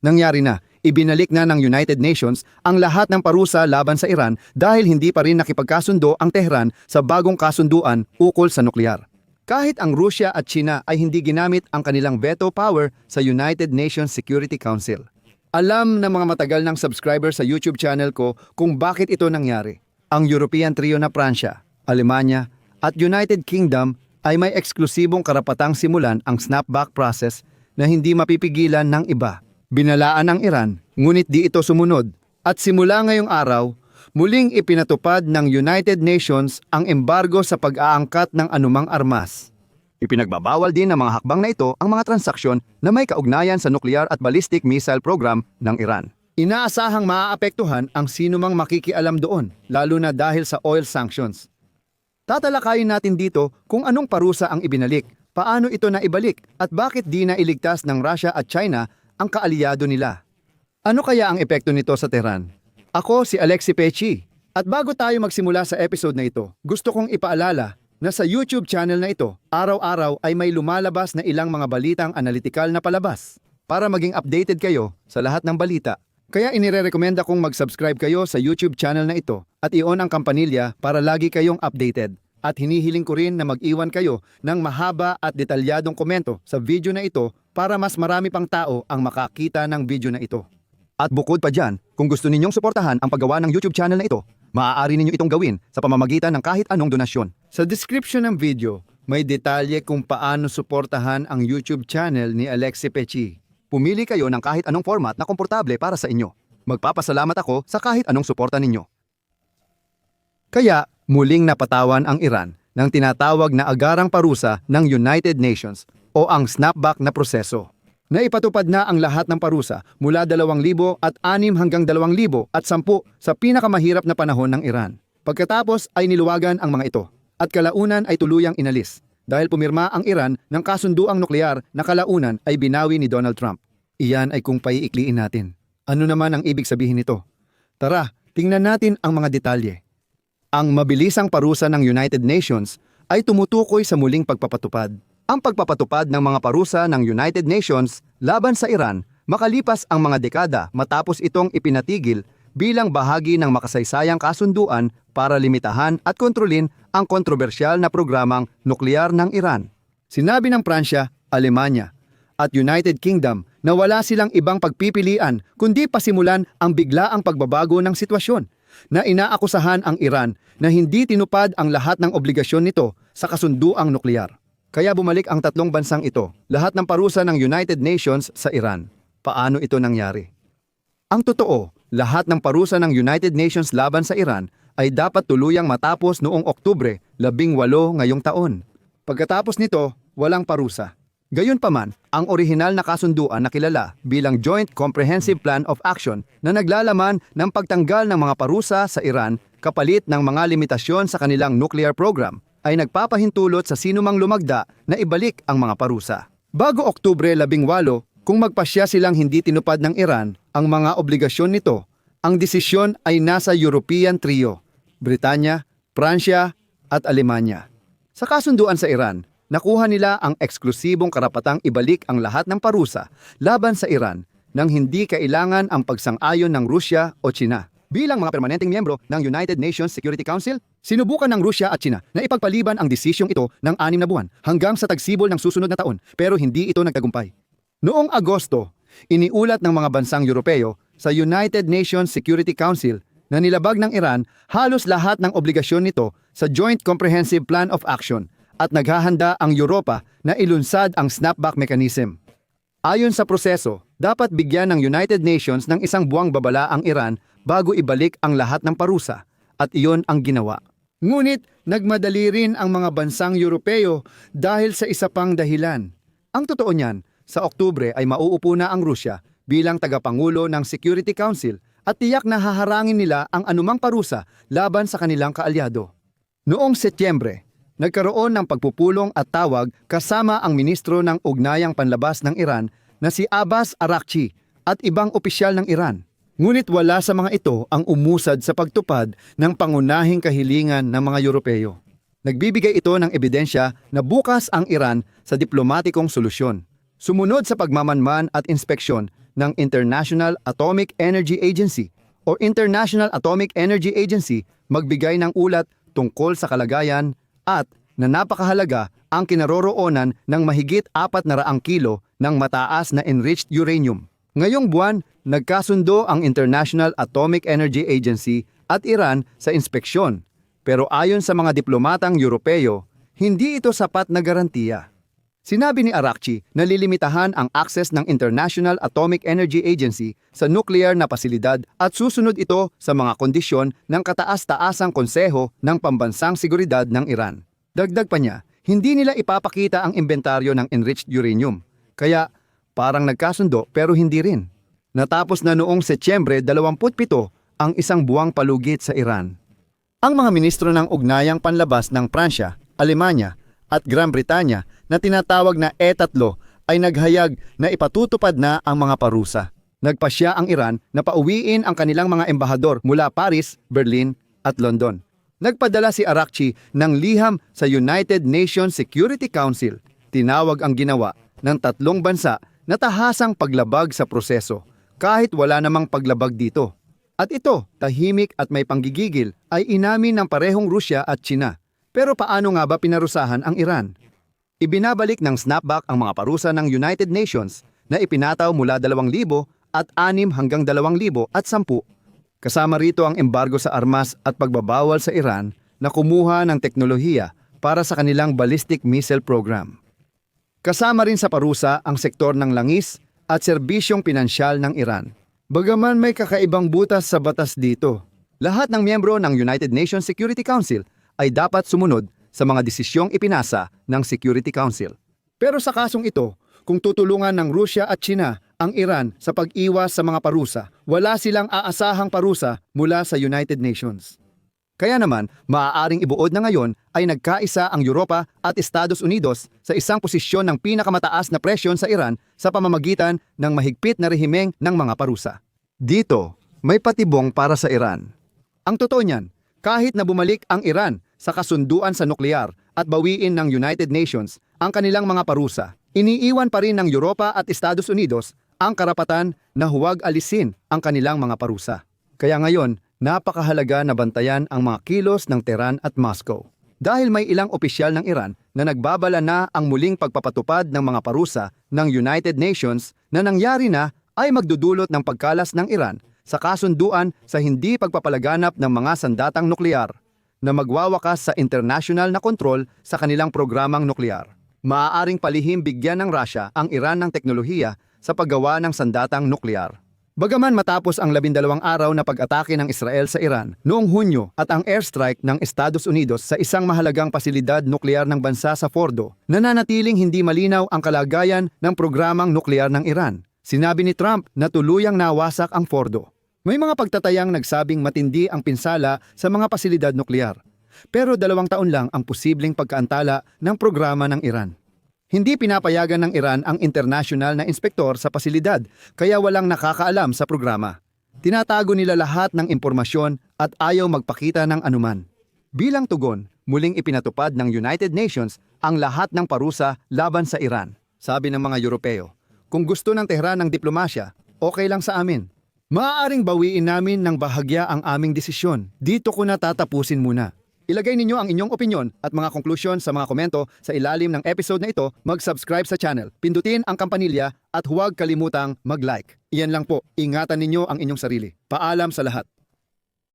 Nangyari na, ibinalik na ng United Nations ang lahat ng parusa laban sa Iran dahil hindi pa rin nakipagkasundo ang Tehran sa bagong kasunduan ukol sa nuklear. Kahit ang Rusya at China ay hindi ginamit ang kanilang veto power sa United Nations Security Council. Alam ng mga matagal ng subscriber sa YouTube channel ko kung bakit ito nangyari. Ang European trio na Pransya, Alemanya at United Kingdom ay may eksklusibong karapatang simulan ang snapback process na hindi mapipigilan ng iba. Binalaan ng Iran, ngunit di ito sumunod. At simula ngayong araw, muling ipinatupad ng United Nations ang embargo sa pag-aangkat ng anumang armas. Ipinagbabawal din ng mga hakbang na ito ang mga transaksyon na may kaugnayan sa nuclear at ballistic missile program ng Iran. Inaasahang maaapektuhan ang sinumang makikialam doon, lalo na dahil sa oil sanctions. Tatalakayin natin dito kung anong parusa ang ibinalik, paano ito naibalik, at bakit di na iligtas ng Russia at China ang kaalyado nila. Ano kaya ang epekto nito sa Tehran? Ako si Alexi Pechi. At bago tayo magsimula sa episode na ito, gusto kong ipaalala na sa YouTube channel na ito, araw-araw ay may lumalabas na ilang mga balitang analytical na palabas para maging updated kayo sa lahat ng balita. Kaya inirerekomenda kong mag-subscribe kayo sa YouTube channel na ito at i-on ang kampanilya para lagi kayong updated. At hinihiling ko rin na mag-iwan kayo ng mahaba at detalyadong komento sa video na ito para mas marami pang tao ang makakita ng video na ito. At bukod pa dyan, kung gusto ninyong suportahan ang paggawa ng YouTube channel na ito, maaari ninyo itong gawin sa pamamagitan ng kahit anong donasyon. Sa description ng video, may detalye kung paano suportahan ang YouTube channel ni Alexi Pechi. Pumili kayo ng kahit anong format na komportable para sa inyo. Magpapasalamat ako sa kahit anong suporta ninyo. Kaya, muling napatawan ang Iran ng tinatawag na agarang parusa ng United Nations o ang snapback na proseso. Naipatupad na ang lahat ng parusa mula 2,000 at 6 hanggang 2,000 at 10 sa pinakamahirap na panahon ng Iran. Pagkatapos ay niluwagan ang mga ito at kalaunan ay tuluyang inalis dahil pumirma ang Iran ng kasunduang nuklear na kalaunan ay binawi ni Donald Trump. Iyan ay kung paiikliin natin. Ano naman ang ibig sabihin nito? Tara, tingnan natin ang mga detalye. Ang mabilisang parusa ng United Nations ay tumutukoy sa muling pagpapatupad. Ang pagpapatupad ng mga parusa ng United Nations laban sa Iran makalipas ang mga dekada matapos itong ipinatigil bilang bahagi ng makasaysayang kasunduan para limitahan at kontrolin ang kontrobersyal na programang nuklear ng Iran. Sinabi ng Pransya, Alemanya at United Kingdom na wala silang ibang pagpipilian kundi pasimulan ang biglaang pagbabago ng sitwasyon na inaakusahan ang Iran na hindi tinupad ang lahat ng obligasyon nito sa kasunduang nuklear. Kaya bumalik ang tatlong bansang ito, lahat ng parusa ng United Nations sa Iran. Paano ito nangyari? Ang totoo, lahat ng parusa ng United Nations laban sa Iran ay dapat tuluyang matapos noong Oktubre 18 ngayong taon. Pagkatapos nito, walang parusa. Gayunpaman, ang orihinal na kasunduan na kilala bilang Joint Comprehensive Plan of Action na naglalaman ng pagtanggal ng mga parusa sa Iran kapalit ng mga limitasyon sa kanilang nuclear program ay nagpapahintulot sa sinumang lumagda na ibalik ang mga parusa. Bago Oktubre 18, kung magpasya silang hindi tinupad ng Iran ang mga obligasyon nito, ang desisyon ay nasa European Trio, Britanya, Pransya at Alemanya. Sa kasunduan sa Iran, nakuha nila ang eksklusibong karapatang ibalik ang lahat ng parusa laban sa Iran nang hindi kailangan ang pagsang-ayon ng Rusya o China. Bilang mga permanenteng miyembro ng United Nations Security Council, sinubukan ng Rusya at China na ipagpaliban ang desisyong ito ng anim na buwan hanggang sa tagsibol ng susunod na taon pero hindi ito nagtagumpay. Noong Agosto, iniulat ng mga bansang Europeo sa United Nations Security Council na nilabag ng Iran halos lahat ng obligasyon nito sa Joint Comprehensive Plan of Action at naghahanda ang Europa na ilunsad ang snapback mechanism. Ayon sa proseso, dapat bigyan ng United Nations ng isang buwang babala ang Iran bago ibalik ang lahat ng parusa at iyon ang ginawa. Ngunit nagmadali rin ang mga bansang Europeo dahil sa isa pang dahilan. Ang totoo niyan, sa Oktubre ay mauupo na ang Rusya bilang tagapangulo ng Security Council at tiyak na haharangin nila ang anumang parusa laban sa kanilang kaalyado. Noong Setyembre, nagkaroon ng pagpupulong at tawag kasama ang ministro ng Ugnayang Panlabas ng Iran na si Abbas Arakchi at ibang opisyal ng Iran. Ngunit wala sa mga ito ang umusad sa pagtupad ng pangunahing kahilingan ng mga Europeo. Nagbibigay ito ng ebidensya na bukas ang Iran sa diplomatikong solusyon. Sumunod sa pagmamanman at inspeksyon ng International Atomic Energy Agency o International Atomic Energy Agency magbigay ng ulat tungkol sa kalagayan at na napakahalaga ang kinaroroonan ng mahigit 400 kilo ng mataas na enriched uranium. Ngayong buwan, nagkasundo ang International Atomic Energy Agency at Iran sa inspeksyon. Pero ayon sa mga diplomatang Europeo, hindi ito sapat na garantiya. Sinabi ni Arakchi na lilimitahan ang access ng International Atomic Energy Agency sa nuclear na pasilidad at susunod ito sa mga kondisyon ng kataas-taasang konseho ng pambansang seguridad ng Iran. Dagdag pa niya, hindi nila ipapakita ang inventaryo ng enriched uranium. Kaya parang nagkasundo pero hindi rin. Natapos na noong Setyembre 27 ang isang buwang palugit sa Iran. Ang mga ministro ng ugnayang panlabas ng Pransya, Alemanya at Gran Britanya na tinatawag na E3 ay naghayag na ipatutupad na ang mga parusa. Nagpasya ang Iran na pauwiin ang kanilang mga embahador mula Paris, Berlin at London. Nagpadala si Arakchi ng liham sa United Nations Security Council. Tinawag ang ginawa ng tatlong bansa na tahasang paglabag sa proseso kahit wala namang paglabag dito. At ito, tahimik at may panggigigil, ay inamin ng parehong Rusya at China. Pero paano nga ba pinarusahan ang Iran? Ibinabalik ng snapback ang mga parusa ng United Nations na ipinataw mula 2,000 at 6 hanggang 2,000 at 10. Kasama rito ang embargo sa armas at pagbabawal sa Iran na kumuha ng teknolohiya para sa kanilang ballistic missile program. Kasama rin sa parusa ang sektor ng langis at serbisyong pinansyal ng Iran. Bagaman may kakaibang butas sa batas dito, lahat ng miyembro ng United Nations Security Council ay dapat sumunod sa mga desisyong ipinasa ng Security Council. Pero sa kasong ito, kung tutulungan ng Rusya at China ang Iran sa pag-iwas sa mga parusa, wala silang aasahang parusa mula sa United Nations. Kaya naman, maaaring ibuod na ngayon ay nagkaisa ang Europa at Estados Unidos sa isang posisyon ng pinakamataas na presyon sa Iran sa pamamagitan ng mahigpit na rehimeng ng mga parusa. Dito, may patibong para sa Iran. Ang totoo niyan, kahit na bumalik ang Iran sa kasunduan sa nuklear at bawiin ng United Nations ang kanilang mga parusa, iniiwan pa rin ng Europa at Estados Unidos ang karapatan na huwag alisin ang kanilang mga parusa. Kaya ngayon, napakahalaga na bantayan ang mga kilos ng Tehran at Moscow. Dahil may ilang opisyal ng Iran na nagbabala na ang muling pagpapatupad ng mga parusa ng United Nations na nangyari na ay magdudulot ng pagkalas ng Iran sa kasunduan sa hindi pagpapalaganap ng mga sandatang nuklear na magwawakas sa international na kontrol sa kanilang programang nuklear. Maaaring palihim bigyan ng Russia ang Iran ng teknolohiya sa paggawa ng sandatang nuklear. Bagaman matapos ang labindalawang araw na pag-atake ng Israel sa Iran noong Hunyo at ang airstrike ng Estados Unidos sa isang mahalagang pasilidad nuklear ng bansa sa Fordo, nananatiling hindi malinaw ang kalagayan ng programang nuklear ng Iran. Sinabi ni Trump na tuluyang nawasak ang Fordo. May mga pagtatayang nagsabing matindi ang pinsala sa mga pasilidad nuklear. Pero dalawang taon lang ang posibleng pagkaantala ng programa ng Iran. Hindi pinapayagan ng Iran ang international na inspektor sa pasilidad kaya walang nakakaalam sa programa. Tinatago nila lahat ng impormasyon at ayaw magpakita ng anuman. Bilang tugon, muling ipinatupad ng United Nations ang lahat ng parusa laban sa Iran. Sabi ng mga Europeo, kung gusto ng Tehran ng diplomasya, okay lang sa amin. Maaaring bawiin namin ng bahagya ang aming desisyon. Dito ko na tatapusin muna. Ilagay ninyo ang inyong opinion at mga konklusyon sa mga komento sa ilalim ng episode na ito, mag-subscribe sa channel, pindutin ang kampanilya at huwag kalimutang mag-like. Iyan lang po, ingatan ninyo ang inyong sarili. Paalam sa lahat.